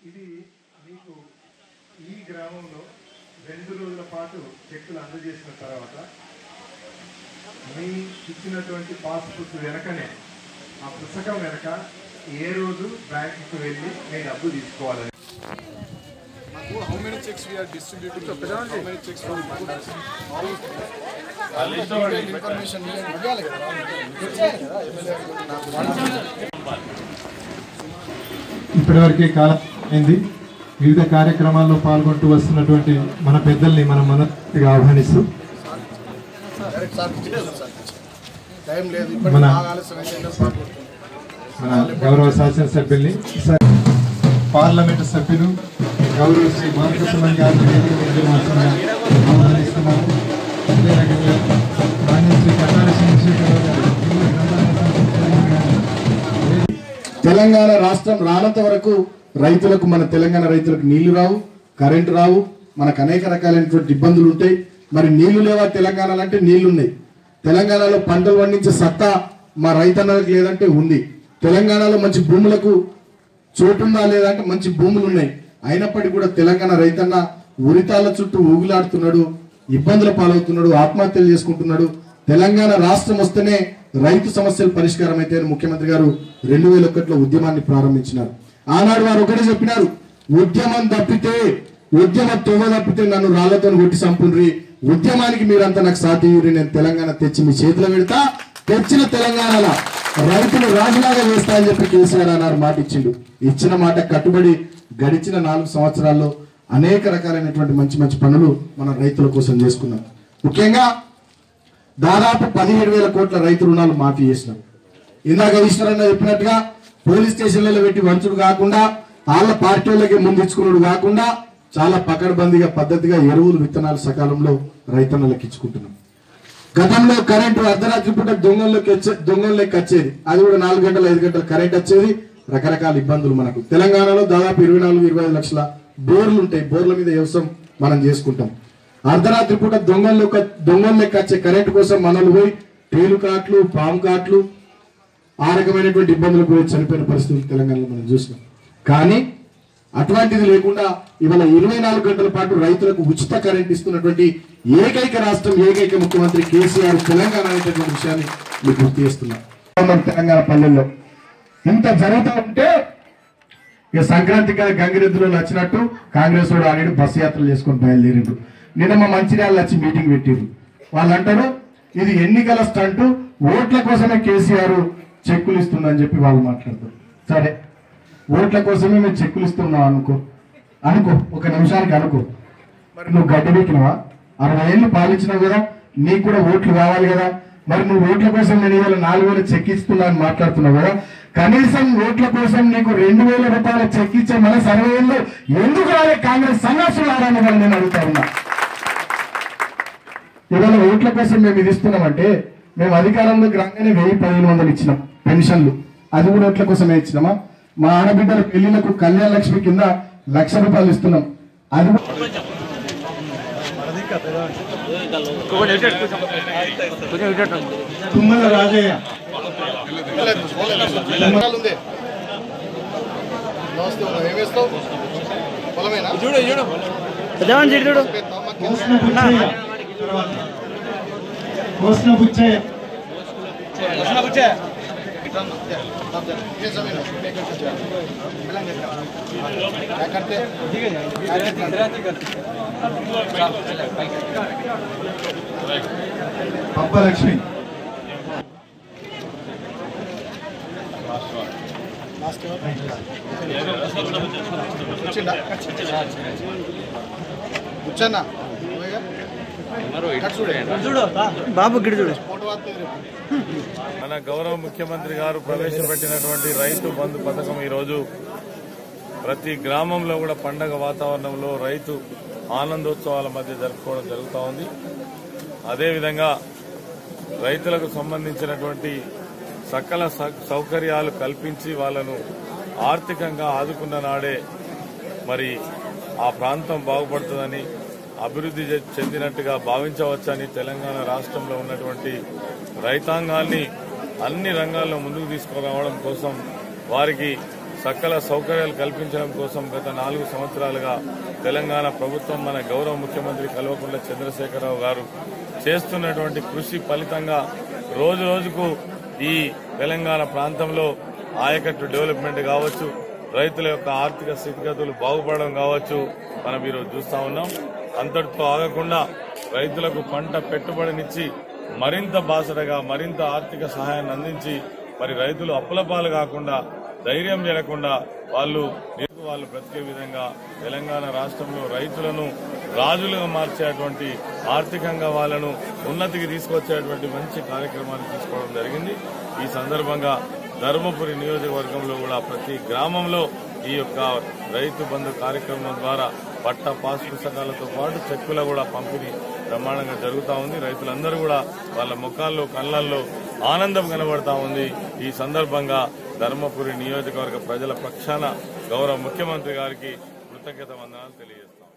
ఇది మీకు ఈ గ్రామంలో రెండు రోజుల పాటు చెక్కులు అందజేసిన తర్వాత మీ ఇచ్చినటువంటి పాస్బుక్ వెనకనే ఆ పుస్తకం వెనక ఏ రోజు బ్యాంకుకి వెళ్ళి మీ డబ్బు తీసుకోవాలని. ఇన్ఫర్మేషన్ ఇప్పటివరకే కాలం అయింది. వివిధ కార్యక్రమాల్లో పాల్గొంటూ వస్తున్నటువంటి మన పెద్దల్ని మనం మనస్ఫూర్తిగా ఆహ్వానిస్తూ సార్ మన- సార్ మన గౌరవ శాసనసభ్యుల్ని సార్ పార్లమెంటు సభ్యులు గౌరవ శ్రీ బాలకృష్ణ గారిని వేదిక మీదకి ఆహ్వానిస్తున్నాము అదే రకంగా శ్రీ గారు తెలంగాణ రాష్ట్రం రానంత వరకు రైతులకు మన తెలంగాణ రైతులకు నీళ్ళు రావు కరెంటు రావు. మనకు అనేక రకాలైనటువంటి ఇబ్బందులు ఉంటాయి. మరి నీళ్ళు లేవా తెలంగాణలో అంటే నీళ్ళున్నాయి. తెలంగాణలో పంటలు పండించే సత్తా మా రైతన్నలకు లేదంటే ఉంది. తెలంగాణలో మంచి భూములకు చోటుందా లేదంటే మంచి భూములు ఉన్నాయి. అయినప్పటికీ కూడా తెలంగాణ రైతన్న ఉరితాల చుట్టూ ఊగులాడుతున్నాడు ఇబ్బందుల పాలవుతున్నాడు ఆత్మహత్యలు చేసుకుంటున్నాడు. తెలంగాణ రాష్ట్రం వస్తేనే రైతు సమస్యలు పరిష్కారం అయితే అని ముఖ్యమంత్రి గారు రెండు వేల ఒకటిలో ఉద్యమాన్ని ప్రారంభించినారు. ఆనాడు వారు ఒకటే చెప్పినారు ఉద్యమం తప్పితే ఉద్యమ తొవ్వ తప్పితే నన్ను రాళ్ళతో కొట్టి సంపుండ్రి ఉద్యమానికి మీరంతా నాకు సాధ్యూరి నేను తెలంగాణ తెచ్చి మీ చేతిలో పెడతా తెచ్చిన తెలంగాణలో రైతులు రాజులాగా చేస్తా అని చెప్పి కేసీఆర్ అన్నారు మాట ఇచ్చిండు. ఇచ్చిన మాట కట్టుబడి గడిచిన నాలుగు సంవత్సరాల్లో అనేక రకాలైనటువంటి మంచి మంచి పనులు మన రైతుల కోసం చేసుకున్నాం. ముఖ్యంగా దాదాపు పదిహేడు వేల కోట్ల రైతు రుణాలు మాఫీ చేసినాం ఇందాక ఈశ్వరన్న చెప్పినట్టుగా పోలీస్ స్టేషన్లలో పెట్టి వంచుడు కాకుండా వాళ్ళ పార్టీ వాళ్ళకి ముందించుకున్నాడు కాకుండా చాలా పకడ్బందీగా పద్ధతిగా ఎరువులు విత్తనాలు సకాలంలో రైతన్నలకు ఇచ్చుకుంటున్నాం. గతంలో కరెంటు అర్ధరాత్రి పూట దొంగల్లోకి వచ్చే దొంగల్లోకి వచ్చేది అది కూడా నాలుగు గంటలు ఐదు గంటలు కరెంట్ వచ్చేది. రకరకాల ఇబ్బందులు మనకు. తెలంగాణలో దాదాపు ఇరవై నాలుగు ఇరవై ఐదు లక్షల బోర్లు ఉంటాయి. బోర్ల మీద వ్యవసాయం మనం చేసుకుంటాం. అర్ధరాత్రి పూట దొంగల్లోకి లెక్క వచ్చే కరెంటు కోసం మనలు పోయి తేలు కాట్లు పాము కాట్లు ఆ రకమైనటువంటి ఇబ్బందులకు కూడా చనిపోయిన పరిస్థితులు తెలంగాణలో మనం చూసినాం కానీ అటువంటిది లేకుండా ఇవాళ ఇరవై నాలుగు గంటల పాటు రైతులకు ఉచిత కరెంట్ ఇస్తున్నటువంటి ఏకైక రాష్ట్రం ఏకైక ముఖ్యమంత్రి కేసీఆర్ తెలంగాణ అనేటటువంటి విషయాన్ని మీకు గుర్తు చేస్తున్నాం. తెలంగాణ పల్లెల్లో ఇంత జరుగుతూ ఉంటే ఇక సంక్రాంతికి గంగిరెద్దులో వచ్చినట్టు కాంగ్రెస్ వాడు ఆడి బస్సు యాత్రలు చేసుకొని బయలుదేరిండు. నిన్న మా మంచిర్యాల వచ్చి మీటింగ్ పెట్టిరు వాళ్ళు అంటారు ఇది ఎన్నికల స్టంట్ ఓట్ల కోసమే కేసీఆర్ చెక్కులు ఇస్తుందని చెప్పి వాళ్ళు మాట్లాడతారు. సరే ఓట్ల కోసమే మేము చెక్కులు ఇస్తున్నాం అనుకో అనుకో ఒక నిమిషానికి అనుకో. మరి నువ్వు గడ్డ పెట్టినవా? అరవై ఏళ్ళు పాలించినావు కదా నీకు కూడా ఓట్లు కావాలి కదా. మరి నువ్వు ఓట్ల కోసం నేను ఇవాళ నాలుగు వేలు చెక్ ఇస్తున్నా అని మాట్లాడుతున్నావు కదా. కనీసం ఓట్ల కోసం నీకు రెండు వేల రూపాయల చెక్ ఇచ్చే మన అరవై ఎందుకు రాలే కాంగ్రెస్ సన్నాసులు ఆడాలని వాళ్ళు నేను అడుగుతా ఉన్నా. ఇవాళ ఓట్ల కోసం మేము ఇది ఇస్తున్నామంటే మేము అధికారంలోకి రాగానే వెయ్యి పదిహేను వందలు ఇచ్చినాం పెన్షన్లు. అది కూడా ఓట్ల కోసమే ఇచ్చినామా? మా ఆడబిడ్డల పెళ్ళిలకు కళ్యాణ లక్ష్మి కింద లక్ష రూపాయలు ఇస్తున్నాం. అది తుమ్మల రాజయ్య. చూడు చూడు. పెద్దవాడిని చూడు చూడు కోసిన బుచ్చయ్య తర్వాత కోసిన బుచ్చయ్య పప్పలక్ష్మి కూర్చోన్నా చూడు బాబు గిడి చూడు. మన గౌరవ ముఖ్యమంత్రి గారు ప్రవేశపెట్టినటువంటి రైతు బంధు పథకం ఈరోజు ప్రతి గ్రామంలో కూడా పండగ వాతావరణంలో రైతు ఆనందోత్సవాల మధ్య జరుపుకోవడం జరుగుతూ ఉంది. అదేవిధంగా రైతులకు సంబంధించినటువంటి సకల స- సౌకర్యాలు కల్పించి వాళ్ళను ఆర్థికంగా ఆదుకున్న నాడే మరి ఆ ప్రాంతం బాగుపడుతుందని అభివృద్ధి చెందినట్టుగా భావించవచ్చని తెలంగాణ రాష్ట్రంలో ఉన్నటువంటి రైతాంగాన్ని అన్ని రంగాల్లో ముందుకు తీసుకురావడం కోసం వారికి సకల సౌకర్యాలు కల్పించడం కోసం గత నాలుగు సంవత్సరాలుగా తెలంగాణ ప్రభుత్వం మన గౌరవ ముఖ్యమంత్రి కల్వకుంట్ల చంద్రశేఖరరావు గారు చేస్తున్నటువంటి కృషి ఫలితంగా రోజు రోజుకు ఈ తెలంగాణ ప్రాంతంలో ఆయకట్టు డెవలప్మెంట్ కావచ్చు రైతుల యొక్క ఆర్థిక స్థితిగతులు బాగుపడడం కావచ్చు మనం ఈరోజు చూస్తా ఉన్నాం. అంతటితో ఆగకుండా రైతులకు పంట పెట్టుబడినిచ్చి మరింత బాసటగా మరింత ఆర్థిక సహాయాన్ని అందించి మరి రైతులు అప్పుల పాలు కాకుండా ధైర్యం చేయకుండా వాళ్ళు వాళ్ళు బ్రతికే విధంగా తెలంగాణ రాష్ట్రంలో రైతులను రాజులుగా మార్చేటువంటి ఆర్థికంగా వాళ్ళను ఉన్నతికి తీసుకొచ్చేటువంటి మంచి కార్యక్రమాన్ని తీసుకోవడం జరిగింది. ఈ సందర్భంగా ధర్మపురి నియోజకవర్గంలో కూడా ప్రతి గ్రామంలో ఈ యొక్క రైతు బంధు కార్యక్రమం ద్వారా పట్ట పాస్ పుస్తకాలతో పాటు చెక్కుల కూడా పంపిణీ బ్రహ్మాండంగా జరుగుతూ ఉంది. రైతులందరూ కూడా వాళ్ళ ముఖాల్లో కళ్ళల్లో ఆనందం కనబడతా ఉంది. ఈ సందర్భంగా ధర్మపురి నియోజకవర్గ ప్రజల పక్షాన గౌరవ ముఖ్యమంత్రి గారికి కృతజ్ఞత వందనాలు తెలియజేస్తాం.